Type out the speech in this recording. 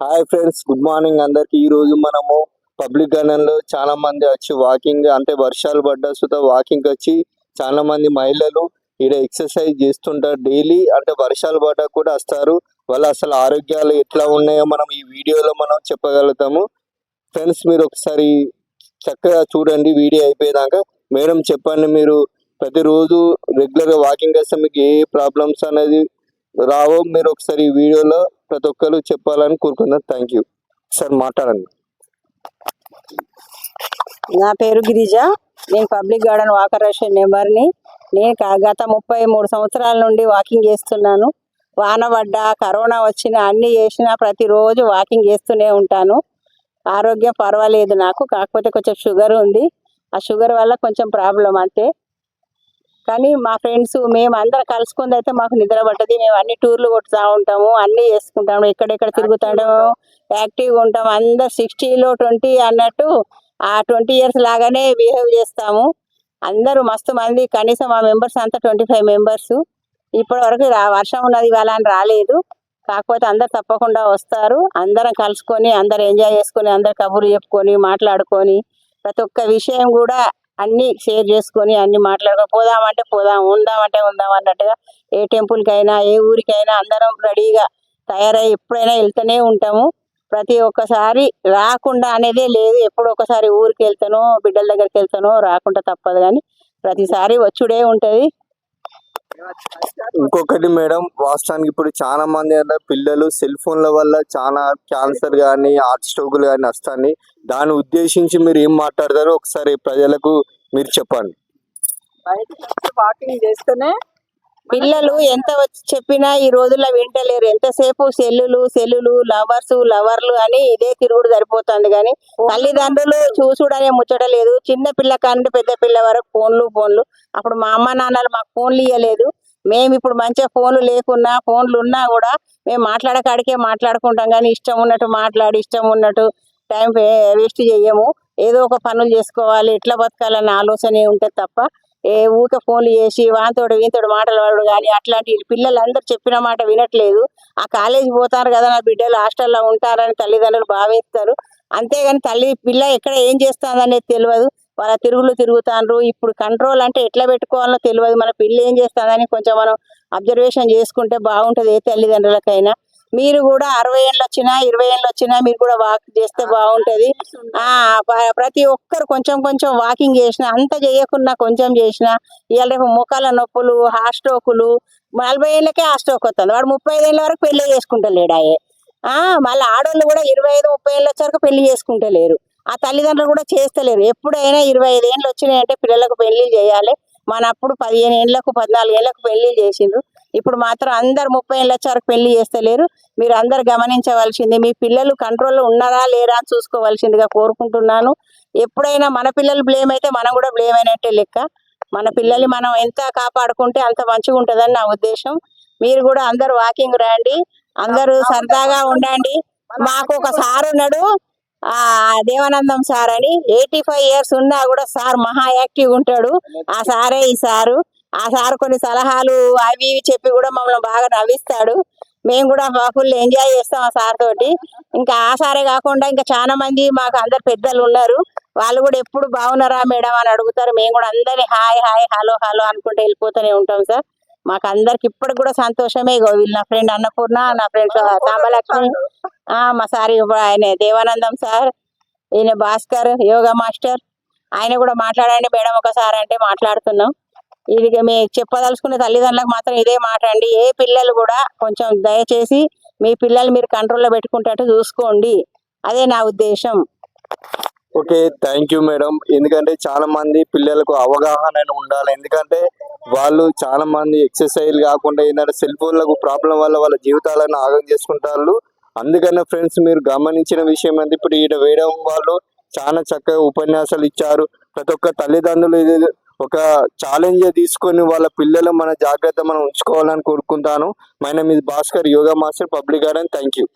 Hi friends good morning అందరికి. ఈ రోజు మనము పబ్లిక్ గార్డెన్ చాలా మంది వచ్చి వాకింగ్ అంటే వర్షాలు పడ్డ సుత వాకింగ్ వచ్చి చాలా మంది మహిళలు ఇక్కడ ఎక్సర్సైజ్ చేస్తుంటారు డైలీ అంటే వర్షాలు పడ్డా కూడా వస్తారు. వాళ్ళ అసలు ఆరోగ్యాలు ఎట్లా ఉన్నాయో మనం ఈ వీడియోలో మనం చెప్పగలుగుతాము. ఫ్రెండ్స్ మీరు ఒకసారి చక్కగా చూడండి. వీడియో అయిపోయేదాకా మేడం చెప్పండి మీరు. ప్రతిరోజు రెగ్యులర్గా వాకింగ్ చేస్తే మీకు ఏ ప్రాబ్లమ్స్ అనేది రావో మీరు ఒకసారి ఈ వీడియోలో ప్రతి ఒక్కరు చెప్పాలని కోరుకున్నాను థ్యాంక్ యూ సార్ మాట్లాడండి. నా పేరు గిరిజ. నేను పబ్లిక్ గార్డెన్ వాకర్ రేషన్ నెంబర్ని. నేను గత ముప్పై మూడు సంవత్సరాల నుండి వాకింగ్ చేస్తున్నాను. వాన పడ్డా కరోనా వచ్చిన అన్ని చేసినా ప్రతిరోజు వాకింగ్ చేస్తూనే ఉంటాను. ఆరోగ్యం పర్వాలేదు నాకు. కాకపోతే కొంచెం షుగర్ ఉంది. ఆ షుగర్ వల్ల కొంచెం ప్రాబ్లం అంతే కానీ మా ఫ్రెండ్స్ మేము అందరం కలుసుకుంది అయితే మాకు నిద్ర పట్టది. మేము అన్ని టూర్లు కొట్టుతా ఉంటాము అన్ని చేసుకుంటాము ఎక్కడెక్కడ తిరుగుతాము యాక్టివ్గా ఉంటాం అందరు సిక్స్టీలో ట్వంటీ అన్నట్టు ఆ ట్వంటీ ఇయర్స్ లాగానే బిహేవ్ చేస్తాము. అందరూ మస్తు మంది కనీసం మా మెంబర్స్ అంతా ట్వంటీ ఫైవ్ మెంబర్స్. ఇప్పటి వరకు వర్షం ఉన్నది ఇవాళ అని రాలేదు. కాకపోతే అందరు తప్పకుండా వస్తారు. అందరం కలుసుకొని అందరు ఎంజాయ్ చేసుకొని అందరు కబుర్లు చెప్పుకొని మాట్లాడుకొని ప్రతి ఒక్క విషయం కూడా అన్ని షేర్ చేసుకొని అన్ని మాట్లాడుకొని పోదామంటే పోదాం ఉందామంటే ఉందాం అన్నట్టుగా ఏ టెంపుల్కైనా అయినా ఏ ఊరికైనా అందరం రెడీగా తయారై ఎప్పుడైనా వెళ్తూనే ఉంటాము. ప్రతి ఒక్కసారి రాకుండా అనేదే లేదు. ఎప్పుడు ఒకసారి ఊరికి వెళ్తానో బిడ్డల దగ్గరికి వెళ్తానో రాకుండా తప్పదు కానీ ప్రతిసారి వచ్చుడే ఉంటది. ఇంకొకటి మేడం వాస్తవానికి ఇప్పుడు చాలా మంది పిల్లలు సెల్ ఫోన్ల వల్ల చాలా క్యాన్సర్ కానీ హార్ట్ స్ట్రోకులు కానీ వస్తాయి దాన్ని ఉద్దేశించి మీరు ఏం మాట్లాడతారో ఒకసారి ప్రజలకు మీరు చెప్పండి. వాకింగ్ చేస్తేనే పిల్లలు ఎంత వచ్చి చెప్పినా ఈ రోజుల్లో వింటలేరు. ఎంతసేపు సెల్లులు సెల్లులు లవర్స్ లవర్లు అని ఇదే తిరుగుడు సరిపోతుంది కానీ తల్లిదండ్రులు చూసుడనే ముచ్చట లేదు. చిన్న పిల్ల కంటే పెద్ద పిల్ల వరకు ఫోన్లు ఫోన్లు. అప్పుడు మా అమ్మ నాన్నలు మాకు ఫోన్లు ఇవ్వలేదు మేము ఇప్పుడు మంచిగా ఫోన్లు లేకున్నా ఫోన్లు ఉన్నా కూడా మేము మాట్లాడకాడికే మాట్లాడుకుంటాం కానీ ఇష్టం ఉన్నట్టు మాట్లాడి ఇష్టం ఉన్నట్టు టైం వేస్ట్ చెయ్యము. ఏదో ఒక పనులు చేసుకోవాలి. ఎట్లా బతకాలన్న ఆలోచనే ఉంటుంది తప్ప ఏ ఊక ఫోన్లు చేసి వాంతోడు వీంతోడు మాటలు వాడు కానీ అట్లాంటి పిల్లలు అందరు చెప్పిన మాట వినట్లేదు. ఆ కాలేజీ పోతారు కదా నా బిడ్డలు హాస్టల్లో ఉంటారని తల్లిదండ్రులు భావిస్తారు. అంతేగాని తల్లి పిల్ల ఎక్కడ ఏం చేస్తుందనేది తెలియదు. వాళ్ళ తిరుగులు తిరుగుతాండ్రు. ఇప్పుడు కంట్రోల్ అంటే ఎట్లా పెట్టుకోవాలో తెలియదు. మన పిల్ల ఏం చేస్తుందని కొంచెం మనం అబ్జర్వేషన్ చేసుకుంటే బాగుంటది ఏ తల్లిదండ్రులకైనా. మీరు కూడా అరవై ఏళ్ళు వచ్చినా ఇరవై ఏళ్ళు వచ్చినా మీరు కూడా వాక్ చేస్తే బాగుంటది. ఆ ప్రతి ఒక్కరు కొంచెం కొంచెం వాకింగ్ చేసిన అంత చేయకున్నా కొంచెం చేసిన ఇవాళ రేపు ముఖాల నొప్పులు హార్ట్ స్ట్రోకులు నలభై ఏళ్ళకే హార్ట్ స్ట్రోక్ వస్తుంది వాడు ముప్పై ఐదు ఏళ్ళ వరకు పెళ్ళి చేసుకుంటలేడాయే ఆ మళ్ళీ ఆడవాళ్ళు కూడా ఇరవై ఐదు ముప్పై ఏళ్ళ వరకు పెళ్ళి చేసుకుంటలేరు. ఆ తల్లిదండ్రులు కూడా చేస్తలేరు. ఎప్పుడైనా ఇరవై ఐదు ఏళ్ళు వచ్చినాయంటే పిల్లలకు పెళ్ళి చేయాలి. మన అప్పుడు పదిహేను ఏళ్ళకు పద్నాలుగు ఏళ్ళకు పెళ్ళి చేసిండ్రు. ఇప్పుడు మాత్రం అందరు ముప్పై ఏళ్ళ వరకు పెళ్ళి చేస్తలేరు మీరు అందరు గమనించవలసింది మీ పిల్లలు కంట్రోల్లో ఉన్నారా లేరా అని చూసుకోవాల్సిందిగా కోరుకుంటున్నాను. ఎప్పుడైనా మన పిల్లలు బ్లేమ్ అయితే మనం కూడా బ్లేమ్ అయినట్టే లెక్క. మన పిల్లల్ని మనం ఎంత కాపాడుకుంటే అంత మంచిగా ఉంటుందని నా ఉద్దేశం. మీరు కూడా అందరు వాకింగ్ రండి. అందరూ సరదాగా ఉండండి. మాకు ఒక సార్ ఉన్నాడు. ఆ దేవానందం సార్ అని. ఎయిటీ ఫైవ్ ఇయర్స్ ఉన్నా కూడా సార్ మహా యాక్టివ్ ఉంటాడు. ఆ సారే ఈ సారు. ఆ సార్ కొన్ని సలహాలు అవి ఇవి చెప్పి కూడా మమ్మల్ని బాగా నవ్విస్తాడు. మేము కూడా ఫుల్ ఎంజాయ్ చేస్తాం ఆ సార్ తోటి. ఇంకా ఆ సారే కాకుండా ఇంకా చాలా మంది మాకు అందరు పెద్దలు ఉన్నారు. వాళ్ళు కూడా ఎప్పుడు బాగున్నారా మేడం అని అడుగుతారు. మేము కూడా అందరి హాయ్ హాయ్ హలో హలో అనుకుంటే వెళ్ళిపోతూనే ఉంటాం సార్. మాకు అందరికి ఇప్పటికి కూడా సంతోషమే ఇగో వీళ్ళు నా ఫ్రెండ్ అన్నపూర్ణ నా ఫ్రెండ్ తాంబలక్ష్మి ఆ మా సార్ ఆయన దేవానందం సార్ ఈయన భాస్కర్ యోగా మాస్టర్. ఆయన కూడా మాట్లాడండి మేడం ఒకసారి అంటే మాట్లాడుతున్నాం. ఇది మీ చెప్పదలుచుకునే తల్లిదండ్రులకు మాత్రం ఇదే మాట అండి. ఏ పిల్లలు కూడా కొంచెం దయచేసి మీ పిల్లలు మీరు కంట్రోల్లో పెట్టుకుంటట్టు చూసుకోండి. అదే నా ఉద్దేశం. Okay thank you madam. ఎందుకంటే చాలా మంది పిల్లలకు అవగాహన ఉండాలి. ఎందుకంటే వాళ్ళు చాలా మంది ఎక్సర్సైజ్ కాకుండా ఏంటంటే సెల్ ఫోన్లకు ప్రాబ్లం వల్ల వాళ్ళ జీవితాలను ఆగం చేసుకుంటారు. అందుకనే ఫ్రెండ్స్ మీరు గమనించిన విషయం అంటే ఇప్పుడు ఈడ వేయడం వాళ్ళు చాలా చక్కగా ఉపన్యాసాలు ఇచ్చారు. ప్రతి ఒక్క తల్లిదండ్రులు ఇది ఒక ఛాలెంజ్ తీసుకొని వాళ్ళ పిల్లలు మన జాగ్రత్త మనం ఉంచుకోవాలని కోరుకుంటాను. My name Bhaskar yoga master public garden thank you